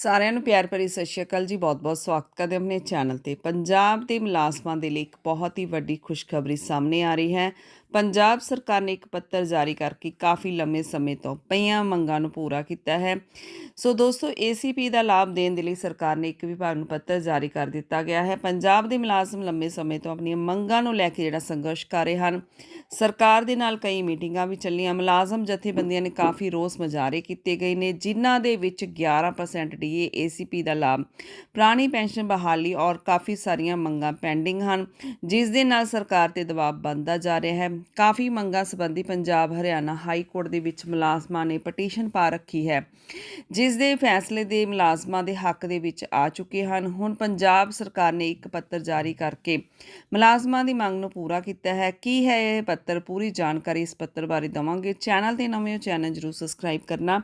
ਸਾਰਿਆਂ ਨੂੰ ਪਿਆਰ ਭਰੀ ਸਤਿ ਸ਼੍ਰੀ ਅਕਾਲ ਜੀ, ਬਹੁਤ-ਬਹੁਤ ਸਵਾਗਤ ਕਰਦੇ ਆਪਣੇ ਚੈਨਲ ਤੇ। ਪੰਜਾਬ ਦੇ ਮੁਲਾਜ਼ਮਾਂ ਦੇ ਲਈ ਇੱਕ ਬਹੁਤ ਹੀ ਵੱਡੀ ਖੁਸ਼ਖਬਰੀ ਸਾਹਮਣੇ ਆ ਰਹੀ ਹੈ। ਪੰਜਾਬ ਸਰਕਾਰ ਨੇ ਇੱਕ ਪੱਤਰ ਜਾਰੀ ਕਰਕੇ ਕਾਫੀ ਲੰਮੇ ਸਮੇਂ ਤੋਂ ਪਈਆਂ ਮੰਗਾਂ ਨੂੰ ਪੂਰਾ ਕੀਤਾ ਹੈ। ਸੋ ਦੋਸਤੋ ਏਸੀਪੀ ਦਾ ਲਾਭ ਦੇਣ ਦੇ ਲਈ ਸਰਕਾਰ ਨੇ ਇੱਕ ਵਿਭਾਗ ਨੂੰ ਪੱਤਰ ਜਾਰੀ ਕਰ ਦਿੱਤਾ ਗਿਆ ਹੈ। ਪੰਜਾਬ ਦੇ ਮੁਲਾਜ਼ਮ ਲੰਮੇ ਸਮੇਂ ਤੋਂ ਆਪਣੀਆਂ ਮੰਗਾਂ ਨੂੰ ਲੈ ਕੇ ਜਿਹੜਾ ਸੰਘਰਸ਼ ਕਰ ਰਹੇ ਹਨ। ਸਰਕਾਰ ਦੇ ਨਾਲ ਕਈ ਮੀਟਿੰਗਾਂ ਵੀ ਚੱਲੀਆਂ। ਮੁਲਾਜ਼ਮ ਜਥੇਬੰਦੀਆਂ ਨੇ ਕਾਫੀ ਰੋਸ ਮੁਜ਼ਾਹਰੇ ਕੀਤੇ ਗਏ ਨੇ, ਜਿਨ੍ਹਾਂ ਦੇ ਵਿੱਚ 11% ਡੀਏ ਏਸੀਪੀ ਦਾ ਲਾਭ, ਪੁਰਾਣੀ ਪੈਨਸ਼ਨ ਬਹਾਲੀ ਔਰ ਕਾਫੀ ਸਾਰੀਆਂ ਮੰਗਾਂ ਪੈਂਡਿੰਗ ਹਨ, ਜਿਸ ਦੇ ਨਾਲ ਸਰਕਾਰ ਤੇ ਦਬਾਅ ਬਣਦਾ ਜਾ ਰਿਹਾ ਹੈ। ਕਾਫੀ ਮੰਗਾਂ ਸੰਬੰਧੀ ਪੰਜਾਬ ਹਰਿਆਣਾ ਹਾਈ ਕੋਰਟ ਦੇ ਵਿੱਚ ਮੁਲਾਜ਼ਮਾਂ ਨੇ ਪਟੀਸ਼ਨ ਪਾ ਰੱਖੀ ਹੈ। ਜਿਸ ਦੇ ਫੈਸਲੇ ਦੇ ਮੁਲਾਜ਼ਮਾਂ ਦੇ ਹੱਕ ਦੇ ਵਿੱਚ ਆ ਚੁੱਕੇ ਹਨ। ਹੁਣ ਪੰਜਾਬ ਸਰਕਾਰ ਨੇ ਇੱਕ ਪੱਤਰ ਜਾਰੀ ਕਰਕੇ ਮੁਲਾਜ਼ਮਾਂ ਦੀ ਮੰਗ ਨੂੰ ਪੂਰਾ ਕੀਤਾ ਹੈ। ਕੀ ਹੈ ਇਹ ਪੱਤਰ? ਪੂਰੀ ਜਾਣਕਾਰੀ ਇਸ ਪੱਤਰ ਬਾਰੇ ਦਵਾਂਗੇ। ਚੈਨਲ ਤੇ ਨਵੇਂ ਹੋ ਚੈਨਲ ਜਰੂਰ ਸਬਸਕ੍ਰਾਈਬ ਕਰਨਾ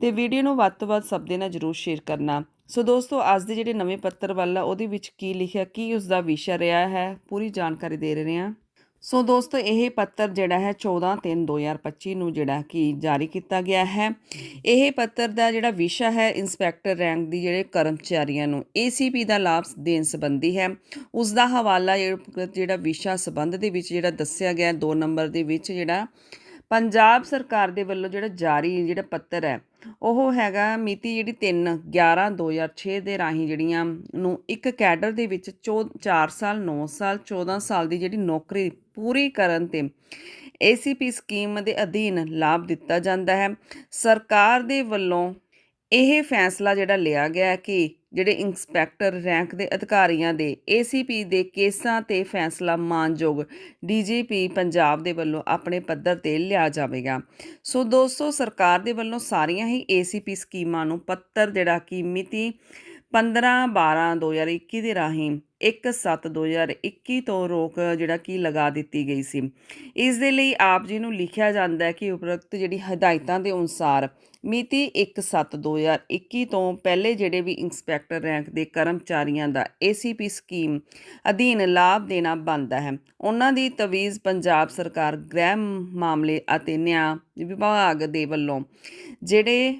ਤੇ ਵੀਡੀਓ ਨੂੰ ਵੱਧ ਤੋਂ ਵੱਧ ਸਭ ਦੇ ਨਾਲ ਜਰੂਰ ਸ਼ੇਅਰ ਕਰਨਾ। ਸੋ ਦੋਸਤੋ, ਅੱਜ ਦੇ ਜਿਹੜੇ ਨਵੇਂ ਪੱਤਰ ਵੱਲ ਆ, ਉਹਦੇ ਵਿੱਚ ਕੀ ਲਿਖਿਆ, ਕੀ ਉਸ ਦਾ ਵਿਸ਼ਾ ਰਿਹਾ ਹੈ, ਪੂਰੀ ਜਾਣਕਾਰੀ ਦੇ ਰਹੇ ਹਾਂ। ਸੋ ਦੋਸਤੋ, ਇਹ ਪੱਤਰ ਜਿਹੜਾ ਹੈ 14 3 2025 ਨੂੰ ਜਿਹੜਾ ਕਿ ਜਾਰੀ ਕੀਤਾ ਗਿਆ ਹੈ। ਇਹ ਪੱਤਰ ਦਾ ਜਿਹੜਾ ਵਿਸ਼ਾ ਹੈ, ਇੰਸਪੈਕਟਰ ਰੈਂਕ ਦੀ ਜਿਹੜੇ ਕਰਮਚਾਰੀਆਂ ਨੂੰ ACP ਦਾ ਲਾਭ ਦੇਣ ਸੰਬੰਧੀ ਹੈ। ਉਸ ਦਾ ਹਵਾਲਾ ਜਿਹੜਾ ਜਿਹੜਾ ਵਿਸ਼ਾ ਸੰਬੰਧ ਦੇ ਵਿੱਚ ਜਿਹੜਾ ਦੱਸਿਆ ਗਿਆ 2 ਨੰਬਰ ਦੇ ਵਿੱਚ ਜਿਹੜਾ ਪੰਜਾਬ ਸਰਕਾਰ ਦੇ ਵੱਲੋਂ ਜਿਹੜਾ ਜਾਰੀ ਜਿਹੜਾ ਪੱਤਰ ਹੈ, ਉਹ ਹੈਗਾ ਮਿਤੀ ਜਿਹੜੀ 3 11 2006 ਦੇ ਰਾਹੀਂ ਜਿਹੜੀਆਂ ਨੂੰ ਇੱਕ ਕੈਡਰ ਦੇ ਵਿੱਚ 4 ਸਾਲ 9 ਸਾਲ 14 ਸਾਲ ਦੀ ਜਿਹੜੀ ਨੌਕਰੀ ਪੂਰੀ ਕਰਨ ਤੇ ACP ਸਕੀਮ ਦੇ ਅਧੀਨ ਲਾਭ ਦਿੱਤਾ ਜਾਂਦਾ ਹੈ। ਸਰਕਾਰ ਦੇ ਵੱਲੋਂ ਇਹ ਫੈਸਲਾ ਜਿਹੜਾ ਲਿਆ ਗਿਆ ਕਿ ਜਿਹੜੇ ਇੰਸਪੈਕਟਰ ਰੈਂਕ ਦੇ ਅਧਿਕਾਰੀਆਂ ਦੇ ACP ਦੇ ਕੇਸਾਂ ਤੇ ਫੈਸਲਾ ਮਾਨਯੋਗ DGP ਪੰਜਾਬ ਦੇ ਵੱਲੋਂ ਆਪਣੇ ਪੱਧਰ ਤੇ ਲਿਆ ਜਾਵੇਗਾ। ਸੋ ਦੋਸਤੋ, ਸਰਕਾਰ ਦੇ ਵੱਲੋਂ ਸਾਰੀਆਂ ਹੀ ACP ਸਕੀਮਾਂ ਨੂੰ ਪੱਤਰ ਜਿਹੜਾ ਕਿ ਮਿਤੀ 15 12 2021 ਦੇ ਰਾਹੀਂ 1 7 2021 ਤੋਂ ਰੋਕ ਜਿਹੜਾ ਕਿ ਲਗਾ ਦਿੱਤੀ ਗਈ ਸੀ। ਇਸ ਦੇ ਲਈ ਆਪ ਜੀ ਨੂੰ ਲਿਖਿਆ ਜਾਂਦਾ ਹੈ ਕਿ ਉਪਰੋਕਤ ਜਿਹੜੀ ਹਦਾਇਤਾਂ ਦੇ ਅਨੁਸਾਰ ਮਿਤੀ 1 7 2021 ਤੋਂ ਪਹਿਲੇ ਜਿਹੜੇ ਵੀ ਇੰਸਪੈਕਟਰ ਰੈਂਕ ਦੇ ਕਰਮਚਾਰੀਆਂ ਦਾ ACP ਸਕੀਮ ਅਧੀਨ ਲਾਭ ਦੇਣਾ ਬਣਦਾ ਹੈ, ਉਹਨਾਂ ਦੀ ਤਵੀਜ਼ ਪੰਜਾਬ ਸਰਕਾਰ ਗ੍ਰਹਿ ਮਾਮਲੇ ਅਤੇ ਨਿਆਂ ਵਿਭਾਗ ਦੇ ਵੱਲੋਂ ਜਿਹੜੇ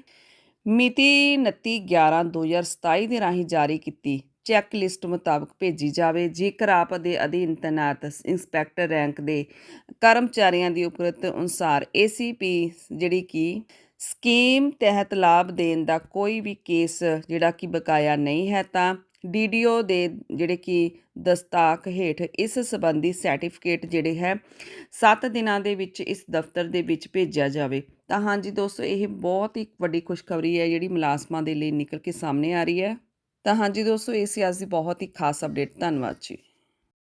ਮਿਤੀ 29/11/2027 ਦੇ ਰਾਹੀਂ ਜਾਰੀ ਕੀਤੀ ਚੈੱਕ ਲਿਸਟ ਮੁਤਾਬਕ ਭੇਜੀ ਜਾਵੇ। ਜੇਕਰ ਆਪ ਦੇ ਅਧੀਨ ਤੈਨਾਤ ਇੰਸਪੈਕਟਰ ਰੈਂਕ ਦੇ ਕਰਮਚਾਰੀਆਂ ਦੀ ਉਪਰਤ ਅਨੁਸਾਰ ACP ਜਿਹੜੀ ਕਿ ਸਕੀਮ ਤਹਿਤ ਲਾਭ ਦੇਣ ਦਾ ਕੋਈ ਵੀ ਕੇਸ ਜਿਹੜਾ ਕਿ ਬਕਾਇਆ ਨਹੀਂ ਹੈ, ਤਾਂ ਡੀਡੀਓ ਦੇ ਜਿਹੜੇ ਕਿ ਦਸਤਾਖ ਹੇਠ ਇਸ ਸੰਬੰਧੀ ਸਰਟੀਫਿਕੇਟ ਜਿਹੜੇ ਹੈ 7 ਦਿਨਾਂ ਦੇ ਵਿੱਚ ਇਸ ਦਫ਼ਤਰ ਦੇ ਵਿੱਚ ਭੇਜਿਆ ਜਾਵੇ। ਤਾਂ ਹਾਂਜੀ ਦੋਸਤੋ, ਇਹ ਬਹੁਤ ਹੀ ਵੱਡੀ ਖੁਸ਼ਖਬਰੀ ਹੈ, ਜਿਹੜੀ ਮੁਲਾਜ਼ਮਾਂ ਦੇ ਲਈ ਨਿਕਲ ਕੇ ਸਾਹਮਣੇ ਆ ਰਹੀ ਹੈ। ਤਾਂ ਹਾਂਜੀ ਦੋਸਤੋ ਇਹ ਸੀ ਅੱਜ ਦੀ ਬਹੁਤ ਹੀ ਖਾਸ ਅਪਡੇਟ ਧੰਨਵਾਦ ਜੀ।